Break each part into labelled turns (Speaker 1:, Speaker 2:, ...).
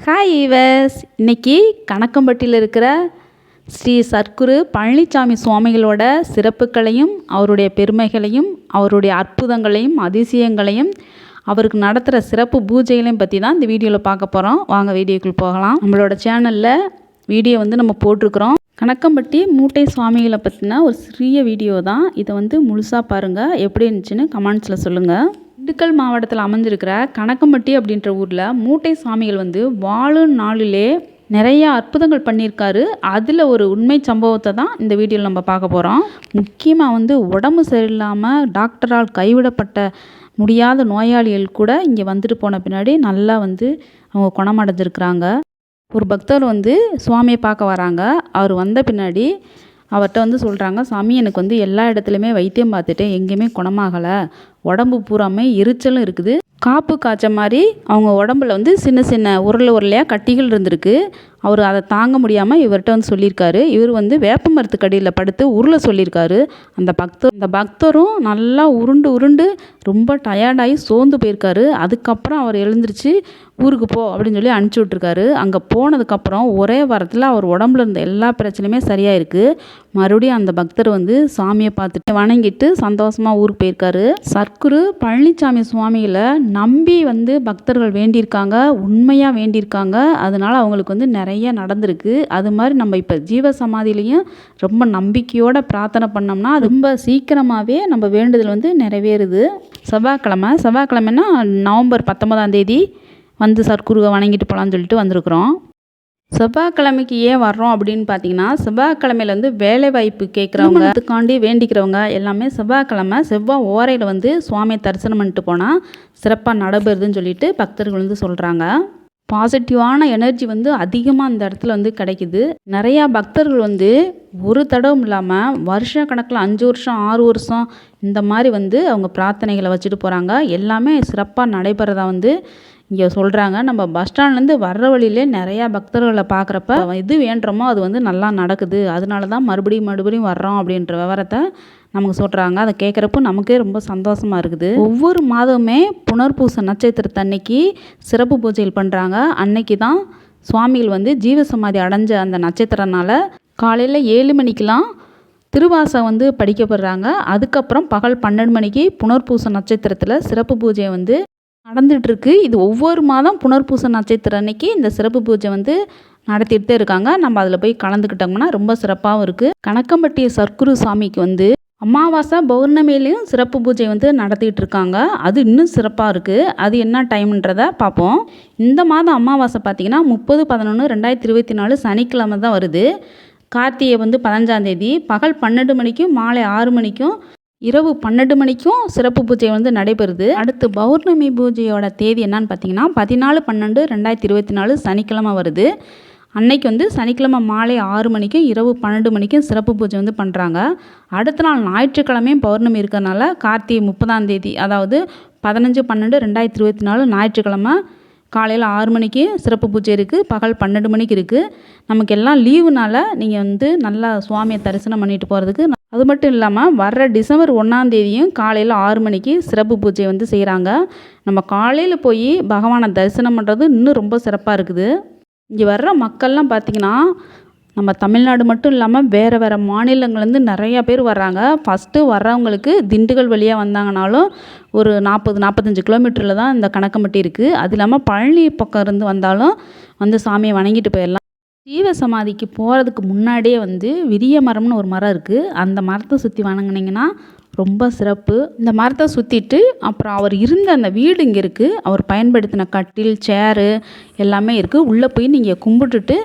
Speaker 1: Hi ஈவஸ் இன்னைக்கு கணக்கம்பட்டியில் இருக்கிற ஸ்ரீ சர்க்குரு பழனிசாமி சுவாமிகளோட சிறப்புகளையும் அவருடைய பெருமைகளையும் அவருடைய அற்புதங்களையும் அதிசயங்களையும் அவருக்கு நடத்துகிற சிறப்பு பூஜைகளையும் பற்றி தான் இந்த வீடியோவில் பார்க்க போகிறோம் வாங்க வீடியோக்குள் போகலாம். நம்மளோட சேனலில் வீடியோ வந்து நம்ம போட்டிருக்கிறோம். கணக்கம்பட்டி மூட்டை சுவாமிகளை பற்றின ஒரு சிறிய வீடியோ தான். இதை வந்து முழுசாக பாருங்கள் எப்படி இருந்துச்சுன்னு கமெண்ட்ஸில் சொல்லுங்கள் திண்டுக்கல் மாவட்டத்தில் அமைஞ்சிருக்கிற கணக்கம்பட்டி அப்படின்ற ஊரில் மூட்டை சாமிகள் வந்து வாழும் நாளிலே நிறைய அற்புதங்கள் பண்ணியிருக்காரு. அதில் ஒரு உண்மை சம்பவத்தை தான் இந்த வீடியோவில் நம்ம பார்க்க போகிறோம் முக்கியமாக வந்து உடம்பு சரியில்லாமல் டாக்டரால் கைவிடப்பட்ட முடியாத நோயாளிகள் கூட இங்கே வந்துட்டு போன பின்னாடி நல்லா வந்து அவங்க குணமடைஞ்சிருக்கிறாங்க. ஒரு பக்தர் வந்து சுவாமியை பார்க்க வராங்க. அவர் வந்த பின்னாடி அவர்கிட்ட வந்து சொல்கிறாங்க சாமி எனக்கு வந்து எல்லா இடத்துலையுமே வைத்தியம் பார்த்துட்டேன். எங்கேயுமே குணமாகலை. உடம்பு பூராமே எரிச்சலும் இருக்குது. காப்பு காய்ச்ச மாதிரி அவங்க உடம்புல வந்து சின்ன சின்ன உருளை உருளையாக கட்டிகள் இருந்திருக்கு. அவர் அதை தாங்க முடியாமல் இவர்கிட்ட வந்து சொல்லியிருக்காரு. இவர் வந்து வேப்ப மரத்துக்கடியில் படுத்து உருள சொல்லியிருக்காரு. அந்த பக்தர் அந்த பக்தரும் நல்லா உருண்டு உருண்டு ரொம்ப டயர்டாகி சோர்ந்து போயிருக்காரு. அதுக்கப்புறம் அவர் எழுந்திரிச்சு ஊருக்கு போ அப்படின்னு சொல்லி அனுப்பிச்சி விட்ருக்காரு அங்கே போனதுக்கப்புறம் ஒரே வாரத்தில் அவர் உடம்புல இருந்த எல்லா பிரச்சனையுமே சரியாக இருக்குது மறுபடியும் அந்த பக்தர் வந்து சாமியை பார்த்துட்டு வணங்கிட்டு சந்தோஷமாக ஊருக்கு போயிருக்காரு. சர்க்குரு பழனிசாமி சுவாமிகளை நம்பி வந்து பக்தர்கள் வேண்டியிருக்காங்க உண்மையாக வேண்டியிருக்காங்க. அதனால் அவங்களுக்கு வந்து நிறைய நிறைய நடந்திருக்கு. அது மாதிரி நம்ம இப்போ ஜீவ சமாதிலையும் ரொம்ப நம்பிக்கையோட பிரார்த்தனை பண்ணோம்னா ரொம்ப சீக்கிரமாகவே நம்ம வேண்டுதல் வந்து நிறைவேறுது. செவ்வாய்க்கிழமை செவ்வாய்க்கிழமைன்னா நவம்பர் பத்தொன்பதாம் தேதி வந்து சர்க்குருவை வணங்கிட்டு போகலான்னு சொல்லிட்டு வந்திருக்குறோம். செவ்வாய்க்கிழமைக்கு ஏன் வர்றோம் அப்படின்னு பார்த்தீங்கன்னா செவ்வாய்க்கிழமையில வந்து வேலை வாய்ப்பு கேட்குறவங்க அதுக்காண்டி வேண்டிக்கிறவங்க எல்லாமே செவ்வாய்க்கிழமை செவ்வாய் ஓரையில் வந்து சுவாமியை தரிசனம் பண்ணிட்டு போனால் சிறப்பாக நடைபெறுதுன்னு சொல்லிட்டு பக்தர்கள் வந்து சொல்கிறாங்க பாசிட்டிவான எனர்ஜி வந்து அதிகமாக அந்த இடத்துல வந்து கிடைக்குது. நிறையா பக்தர்கள் வந்து ஒரு தடவும் இல்லாமல் வருஷ கணக்கில் அஞ்சு வருஷம் ஆறு வருஷம் இந்த மாதிரி வந்து அவங்க பிரார்த்தனைகளை வச்சுட்டு போகிறாங்க எல்லாமே சிறப்பாக நடைபெறதா வந்து இங்கே சொல்கிறாங்க நம்ம பஸ் ஸ்டாண்ட்லேருந்து வர்ற வழியிலே நிறையா பக்தர்களை பார்க்குறப்ப எது வேண்டுறோமோ அது வந்து நல்லா நடக்குது. அதனால தான் மறுபடியும் மறுபடியும் வர்றோம் அப்படின்ற விவரத்தை நமக்கு சொல்கிறாங்க அதை கேட்குறப்போ நமக்கே ரொம்ப சந்தோஷமாக இருக்குது. ஒவ்வொரு மாதமுமே புனர்பூச நட்சத்திரத்தன்னைக்கு சிறப்பு பூஜைகள் பண்ணுறாங்க அன்னைக்கு தான் சுவாமிகள் வந்து ஜீவசமாதி அடைஞ்ச அந்த நட்சத்திரனால காலையில் ஏழு மணிக்கெலாம் திருவாசம் வந்து படிக்கப்படுறாங்க. அதுக்கப்புறம் பகல் பன்னெண்டு மணிக்கு புனர்பூச நட்சத்திரத்தில் சிறப்பு பூஜை வந்து நடந்துகிட்ருக்கு இது ஒவ்வொரு மாதம் புனர்பூச நட்சத்திரம் அன்னைக்கு இந்த சிறப்பு பூஜை வந்து நடத்திட்டு இருக்காங்க. நம்ம அதில் போய் கலந்துக்கிட்டோம்னா ரொம்ப சிறப்பாகவும் இருக்குது கணக்கம்பட்டி சர்க்குரு சாமிக்கு வந்து அமாவாசை பௌர்ணமிலையும் சிறப்பு பூஜை வந்து நடத்திட்டு இருக்காங்க அது இன்னும் சிறப்பாக இருக்குது அது என்ன டைம்ன்றத பார்ப்போம் இந்த மாதம் அமாவாசை பார்த்திங்கன்னா முப்பது பதினொன்று ரெண்டாயிரத்தி இருபத்தி நாலு சனிக்கிழமை தான் வருது. கார்த்திகை வந்து பதினஞ்சாந்தேதி பகல் பன்னெண்டு மணிக்கும் மாலை ஆறு மணிக்கும் இரவு பன்னெண்டு மணிக்கும் சிறப்பு பூஜை வந்து நடைபெறுது. அடுத்து பௌர்ணமி பூஜையோட தேதி என்னன்னு பார்த்தீங்கன்னா பதினாலு பன்னெண்டு ரெண்டாயிரத்தி இருபத்தி நாலு சனிக்கிழமை வருது. அன்னைக்கு வந்து சனிக்கிழமை மாலை ஆறு மணிக்கும் இரவு பன்னெண்டு மணிக்கும் சிறப்பு பூஜை வந்து பண்ணுறாங்க அடுத்த நாள் ஞாயிற்றுக்கிழமையும் பௌர்ணமி இருக்கிறனால கார்த்திகை முப்பதாம் தேதி அதாவது பதினஞ்சு பன்னெண்டு ரெண்டாயிரத்தி இருபத்தி நாலு ஞாயிற்றுக்கிழமை காலையில் ஆறு மணிக்கு சிறப்பு பூஜை இருக்குது பகல் பன்னெண்டு மணிக்கு இருக்குது நமக்கு எல்லாம் லீவுனால நீங்கள் வந்து நல்லா சுவாமியை தரிசனம் பண்ணிட்டு போகிறதுக்கு அது மட்டும் இல்லாமல் வர்ற டிசம்பர் ஒன்றாந்தேதியும் காலையில் ஆறு மணிக்கு சிறப்பு பூஜை வந்து செய்கிறாங்க நம்ம காலையில் போய் பகவானை தரிசனம் பண்ணுறது இன்னும் ரொம்ப சிறப்பாக இருக்குது. இங்கே வர்ற மக்கள்லாம் பார்த்திங்கன்னா நம்ம தமிழ்நாடு மட்டும் இல்லாமல் வேறு வேறு மாநிலங்கள்லேருந்து நிறையா பேர் வர்றாங்க. ஃபஸ்ட்டு வர்றவங்களுக்கு திண்டுக்கல் வழியாக வந்தாங்கனாலும் ஒரு நாற்பது நாற்பத்தஞ்சு கிலோமீட்டரில் தான் இந்த கணக்கம்பட்டி இருக்குது அது இல்லாமல் பழனி பக்கம் இருந்து வந்தாலும் வந்து சாமியை வணங்கிட்டு போயிடலாம். ஜீவ சமாதிக்கு போகிறதுக்கு முன்னாடியே வந்து விரிய மரம்னு ஒரு மரம் இருக்குது அந்த மரத்தை சுற்றி வணங்கினீங்கன்னா ரொம்ப சிறப்பு. இந்த மரத்தை சுற்றிட்டு அப்புறம் அவர் இருந்த அந்த வீடு இங்கே இருக்குது அவர் பயன்படுத்தின கட்டில் சேரு எல்லாமே இருக்குது உள்ளே போய் நீங்கள் கும்பிட்டுட்டு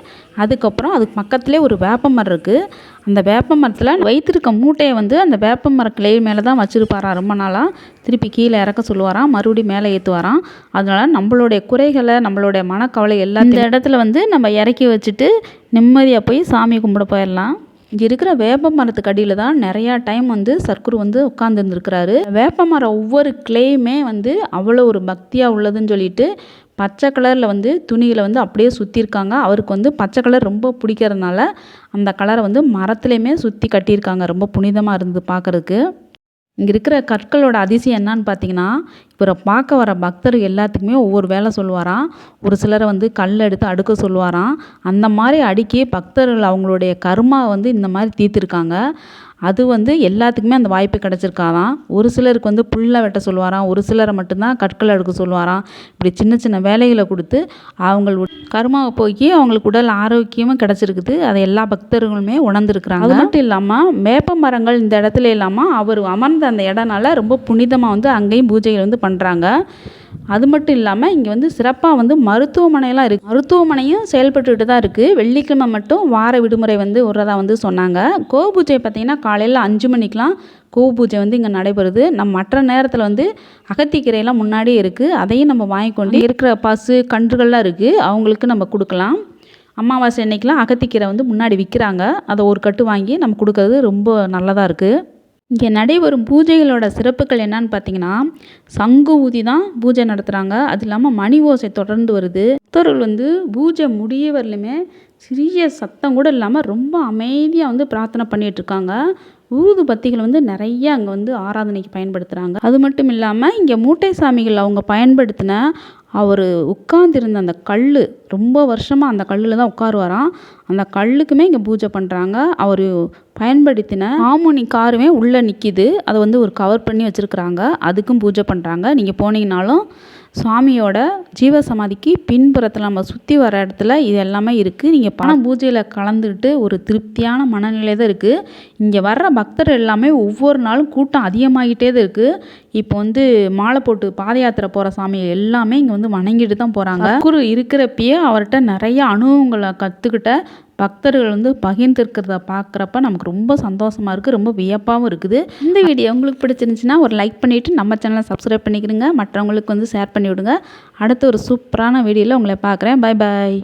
Speaker 1: அதுக்கப்புறம் அதுக்கு பக்கத்துலேயே ஒரு வேப்ப மரம் இருக்குது அந்த வேப்ப மரத்தில் வைத்திருக்க மூட்டையை வந்து அந்த வேப்ப மர கிளை மேலே தான் வச்சுருப்பாராம் ரொம்ப நாளாக திருப்பி கீழே இறக்க சொல்லுவாராம். மறுபடியும் மேலே ஏற்றுவாராம் அதனால் நம்மளுடைய குறைகளை நம்மளுடைய மனக்கவலை எல்லாம் இந்த இடத்துல வந்து நம்ம இறக்கி வச்சுட்டு நிம்மதியாக போய் சாமி கும்பிட போயிடலாம். இங்கே இருக்கிற வேப்ப மரத்துக்கு அடியில் தான் நிறையா டைம் வந்து சர்க்குரு வந்து உட்காந்துருந்துருக்கிறாரு வேப்ப மரம் ஒவ்வொரு கிளையுமே வந்து அவ்வளோ ஒரு பக்தியாக உள்ளதுன்னு சொல்லிட்டு பச்சை கலரில் வந்து துணியில் வந்து அப்படியே சுற்றிருக்காங்க அவருக்கு வந்து பச்சை கலர் ரொம்ப பிடிக்கிறதுனால அந்த கலரை வந்து மரத்துலேயுமே சுற்றி கட்டியிருக்காங்க. ரொம்ப புனிதமாக இருந்து பார்க்குறதுக்கு. இங்கே இருக்கிற கற்களோட அதிசயம் என்னன்னு பார்த்தீங்கன்னா இவரை பார்க்க வர பக்தர் எல்லாத்துக்குமே ஒவ்வொரு வேலை சொல்லுவாராம். ஒரு சிலரை வந்து கல் எடுத்து அடுக்க சொல்லுவாராம். அந்த மாதிரி அடுக்கி பக்தர்கள் அவங்களுடைய கர்மா வந்து இந்த மாதிரி தீர்த்துருக்காங்க. அது வந்து எல்லாத்துக்குமே அந்த வாய்ப்பு கிடச்சிருக்காதாம் ஒரு சிலருக்கு வந்து புல்லை வெட்ட சொல்லுவாராம். ஒரு சிலரை மட்டும்தான் கற்கள் அடுக்க சொல்லுவாராம். இப்படி சின்ன சின்ன வேலைகளை கொடுத்து அவங்க கருமாவை போய் அவங்களுக்கு உடல் ஆரோக்கியமும் கிடச்சிருக்குது. அதை எல்லா பக்தர்களுமே உணர்ந்துருக்குறாங்க. அது மட்டும் இல்லாமல் வேப்ப மரங்கள் இந்த இடத்துல இல்லாமல் அவர் அமர்ந்த அந்த இடம்னால ரொம்ப புனிதமாக வந்து அங்கேயும் பூஜைகள் வந்து பண்ணுறாங்க அது மட்டும் இல்லாமல் இங்கே வந்து சிறப்பாக வந்து மருத்துவமனையெல்லாம் இருக்குது மருத்துவமனையும் செயல்பட்டுக்கிட்டு தான் இருக்குது வெள்ளிக்கிழமை மட்டும் வார விடுமுறை வந்து விட்றதா வந்து சொன்னாங்க. கோ பூஜை பார்த்திங்கன்னா காலையில் அஞ்சு மணிக்கெலாம் கோ பூஜை வந்து இங்கே நடைபெறுது. நம்ம மற்ற நேரத்தில் வந்து அகத்திக்கீரையெல்லாம் முன்னாடியே இருக்குது அதையும் நம்ம வாங்கிக்கொண்டு இருக்கிற பசு கன்றுகள்லாம் இருக்குது அவங்களுக்கு நம்ம கொடுக்கலாம். அமாவாசை அன்னைக்கெலாம் அகத்திக்கீரை வந்து முன்னாடி விற்கிறாங்க அதை ஒரு கட்டு வாங்கி நம்ம கொடுக்கறது ரொம்ப நல்லதாக இருக்குது இங்கே நடைபெறும் பூஜைகளோட சிறப்புகள் என்னன்னு பார்த்தீங்கன்னா சங்கு ஊதி தான் பூஜை நடத்துகிறாங்க அது இல்லாமல் மணி ஓசை தொடர்ந்து வருது. பக்தர்கள் வந்து பூஜை முடிய வரலுமே சிறிய சத்தம் கூட இல்லாமல் ரொம்ப அமைதியாக வந்து பிரார்த்தனை பண்ணிகிட்ருக்காங்க ஊது பத்திகள் வந்து நிறைய அங்கே வந்து ஆராதனைக்கு பயன்படுத்துகிறாங்க அது மட்டும் இல்லாமல் இங்கே மூட்டை சாமிகள் அவங்க பயன்படுத்தின அவர் உட்கார்ந்திருந்த அந்த கல் ரொம்ப வருஷமாக அந்த கல்லில் தான் உட்காருவாராம். அந்த கல்லுக்குமே இங்கே பூஜை பண்ணுறாங்க அவர் பயன்படுத்தின ஹார்மோனி காருமே உள்ளே நிற்கிது அதை வந்து ஒரு கவர் பண்ணி வச்சுருக்குறாங்க. அதுக்கும் பூஜை பண்ணுறாங்க நீங்கள் போனீங்கனாலும் சுவாமியோட ஜீவசமாதிக்கு பின்புறத்தில் நம்ம சுற்றி வர இடத்துல இது எல்லாமே இருக்குது நீங்கள் பணம் பூஜையில் கலந்துக்கிட்டு ஒரு திருப்தியான மனநிலை தான் இருக்குது இங்கே வர்ற பக்தர் எல்லாமே ஒவ்வொரு நாளும் கூட்டம் அதிகமாகிட்டே தான் இருக்குது இப்போ வந்து மாலை போட்டு பாத யாத்திரை போகிற சாமி எல்லாமே இங்கே வந்து வணங்கிட்டு தான் போகிறாங்க குரு இருக்கிறப்பயே அவர்கிட்ட நிறைய அனுபவங்களை கற்றுக்கிட்ட பக்தர்கள் வந்து பகிர்ந்துருக்கிறத பார்க்குறப்ப நமக்கு ரொம்ப சந்தோஷமாக இருக்குது ரொம்ப வியப்பாகவும் இருக்குது. இந்த வீடியோ உங்களுக்கு பிடிச்சிருந்துச்சின்னா ஒரு லைக் பண்ணிவிட்டு நம்ம சேனலை சப்ஸ்கிரைப் பண்ணிக்கிறங்க மற்றவங்களுக்கு வந்து ஷேர் பண்ணி விடுங்க அடுத்த ஒரு சூப்பரான வீடியோவில் உங்களை பார்க்குறேன். Bye bye